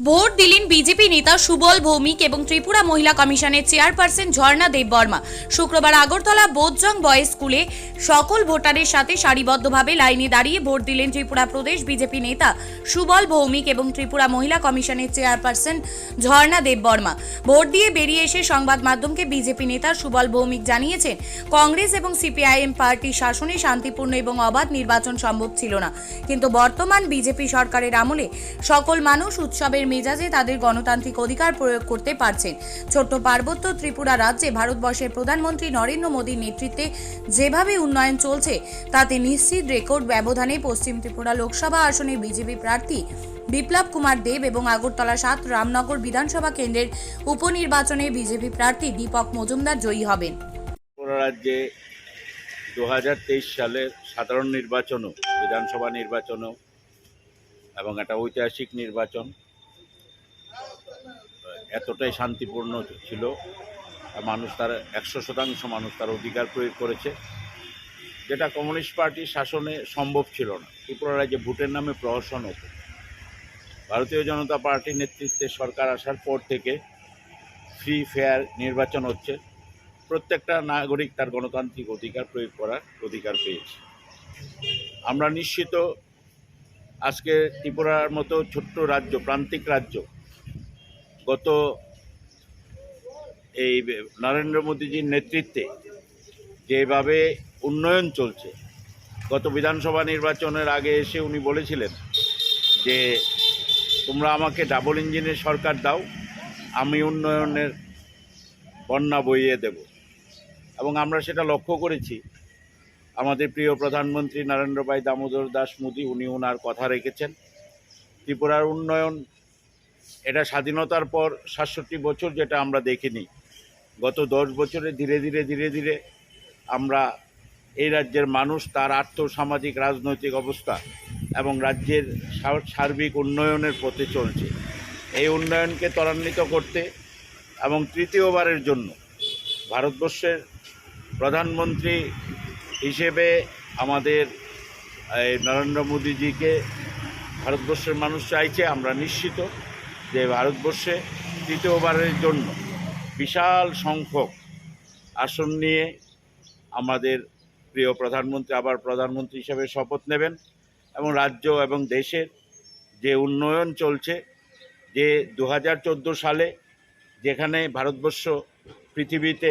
Vote দিলেন BJP নেতা সুবল ভৌমিক এবং ত্রিপুরা মহিলা কমিশনের চেয়ারপারসন ঝর্ণা দেববর্মা। শুক্রবার আগরতলা বোধজং বয়েজ স্কুলে সকল ভোটারের সাথে সারিবদ্ধভাবে লাইনে দাঁড়িয়ে ভোট দিলেন ত্রিপুরা প্রদেশ বিজেপি নেতা সুবল ভৌমিক এবং ত্রিপুরা মহিলা কমিশনের চেয়ারপারসন ঝর্ণা দেববর্মা। ভোট দিয়ে বেরিয়ে এসে সংবাদ মাধ্যমকে বিজেপি নেতা সুবল ভৌমিক জানিয়েছেন, কংগ্রেস এবং সিপিআইএম পার্টি শাসনে শান্তিপূর্ণ এবং অবাধ নির্বাচন সম্ভব ছিল না। কিন্তু বর্তমান বিজেপি সরকারের আমলে সকল মানুষ উৎসবের মেজাজে তাদের গণতান্ত্রিক অধিকার প্রয়োগ করতে পারছেন। ছোট্ট পার্বত্য ত্রিপুরা রাজ্যে ভারতবর্ষের প্রধানমন্ত্রী নরেন্দ্র মোদীর নেতৃত্বে যেভাবে উন্নয়ন চলছে, তাতে নিশ্চিত রেকর্ড ব্যবধানে পশ্চিম ত্রিপুরা লোকসভা আসনে বিজেপি প্রার্থী বিপ্লব কুমার দেব এবং আগরতলা সাত রামনগর বিধানসভা কেন্দ্রের উপনির্বাচনে বিজেপি প্রার্থী দীপক মজুমদার জয়ী হবেন। রাজ্যে দু সালের সাধারণ নির্বাচনও, বিধানসভা নির্বাচনও এবং একটা ঐতিহাসিক নির্বাচন। এতটাই শান্তিপূর্ণ ছিল। মানুষ তার একশো শতাংশ মানুষ তার অধিকার প্রয়োগ করেছে। যেটা কমিউনিস্ট পার্টির শাসনে সম্ভব ছিল না। ত্রিপুরা রাজ্যে ভোটের নামে প্রহসন হতো। ভারতীয় জনতা পার্টির নেতৃত্বে সরকার আসার পর থেকে ফ্রি ফেয়ার নির্বাচন হচ্ছে। প্রত্যেকটা নাগরিক তার গণতান্ত্রিক অধিকার প্রয়োগ করার অধিকার পেয়েছে। আমরা নিশ্চিত আজকে ত্রিপুরার মতো ছোট্ট রাজ্য, প্রান্তিক রাজ্য গত এই নরেন্দ্র মোদীজির নেতৃত্বে যেভাবে উন্নয়ন চলছে, গত বিধানসভা নির্বাচনের আগে এসে উনি বলেছিলেন যে, তোমরা আমাকে ডাবল ইঞ্জিনের সরকার দাও, আমি উন্নয়নের বন্যা বইয়ে দেব। এবং আমরা সেটা লক্ষ্য করেছি। আমাদের প্রিয় প্রধানমন্ত্রী নরেন্দ্র ভাই দামোদর দাস মোদী, উনি ওনার কথা রেখেছেন। ত্রিপুরার উন্নয়ন এটা স্বাধীনতার পর সাতষট্টি বছর যেটা আমরা দেখিনি, গত দশ বছরে ধীরে ধীরে ধীরে ধীরে আমরা এই রাজ্যের মানুষ, তার আর্থ সামাজিক রাজনৈতিক অবস্থা এবং রাজ্যের সার্বিক উন্নয়নের পথে চলছে। এই উন্নয়নকে ত্বরান্বিত করতে এবং তৃতীয়বারের জন্য ভারতবর্ষের প্রধানমন্ত্রী হিসেবে আমাদের এই নরেন্দ্র মোদীজিকে ভারতবর্ষের মানুষ চাইছে, আমরা নিশ্চিত। যে ভারতবর্ষে তৃতীয়বারের জন্য বিশাল সংখ্যক আসন নিয়ে আমাদের প্রিয় প্রধানমন্ত্রী, আবার প্রধানমন্ত্রী হিসেবে শপথ নেবেন এবং রাজ্য এবং দেশের যে উন্নয়ন চলছে, যে দু হাজার চোদ্দ সালে যেখানে ভারতবর্ষ পৃথিবীতে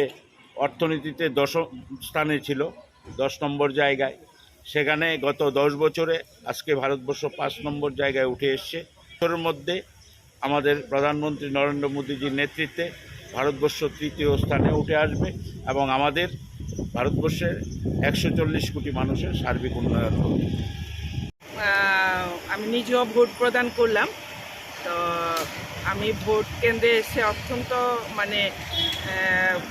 অর্থনীতিতে দশম স্থানে ছিল, দশ নম্বর জায়গায়, সেখানে গত দশ বছরে আজকে ভারতবর্ষ পাঁচ নম্বর জায়গায় উঠে এসছে। মধ্যে আমাদের প্রধানমন্ত্রী নরেন্দ্র মোদীজির নেতৃত্বে ভারতবর্ষ তৃতীয় স্থানে উঠে আসবে এবং আমাদের ভারতবর্ষের একশো চল্লিশ কোটি মানুষের সার্বিক উন্নয়ন হবে। আমি নিজেও ভোট প্রদান করলাম। তো আমি ভোট কেন্দ্রে এসে অত্যন্ত মানে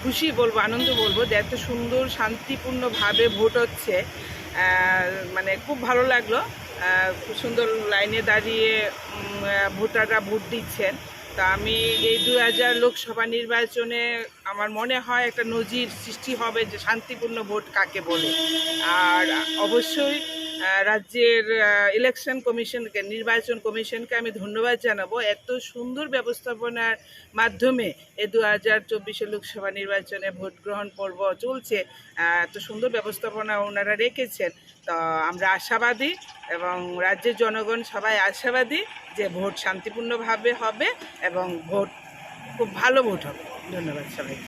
খুশি বলব, আনন্দ বলব যে এত সুন্দর, শান্তিপূর্ণভাবে ভোট হচ্ছে। মানে খুব ভালো লাগল। খুব সুন্দর লাইনে দাঁড়িয়ে ভোটাররা ভোট দিচ্ছেন। তা আমি এই দু হাজার লোকসভা নির্বাচনে আমার মনে হয় একটা নজির সৃষ্টি হবে যে শান্তিপূর্ণ ভোট কাকে বলে। আর অবশ্যই রাজ্যের ইলেকশন কমিশনকে নির্বাচন কমিশনকে আমি ধন্যবাদ জানাব। এত সুন্দর ব্যবস্থাপনার মাধ্যমে এ দু হাজার চব্বিশে লোকসভা নির্বাচনে ভোট গ্রহণ পর্ব চলছে। এত সুন্দর ব্যবস্থাপনা ওনারা রেখেছেন। তো আমরা আশাবাদী এবং রাজ্যের জনগণ সবাই আশাবাদী যে ভোট শান্তিপূর্ণভাবে হবে এবং ভোট, খুব ভালো ভোট হবে। ধন্যবাদ সবাই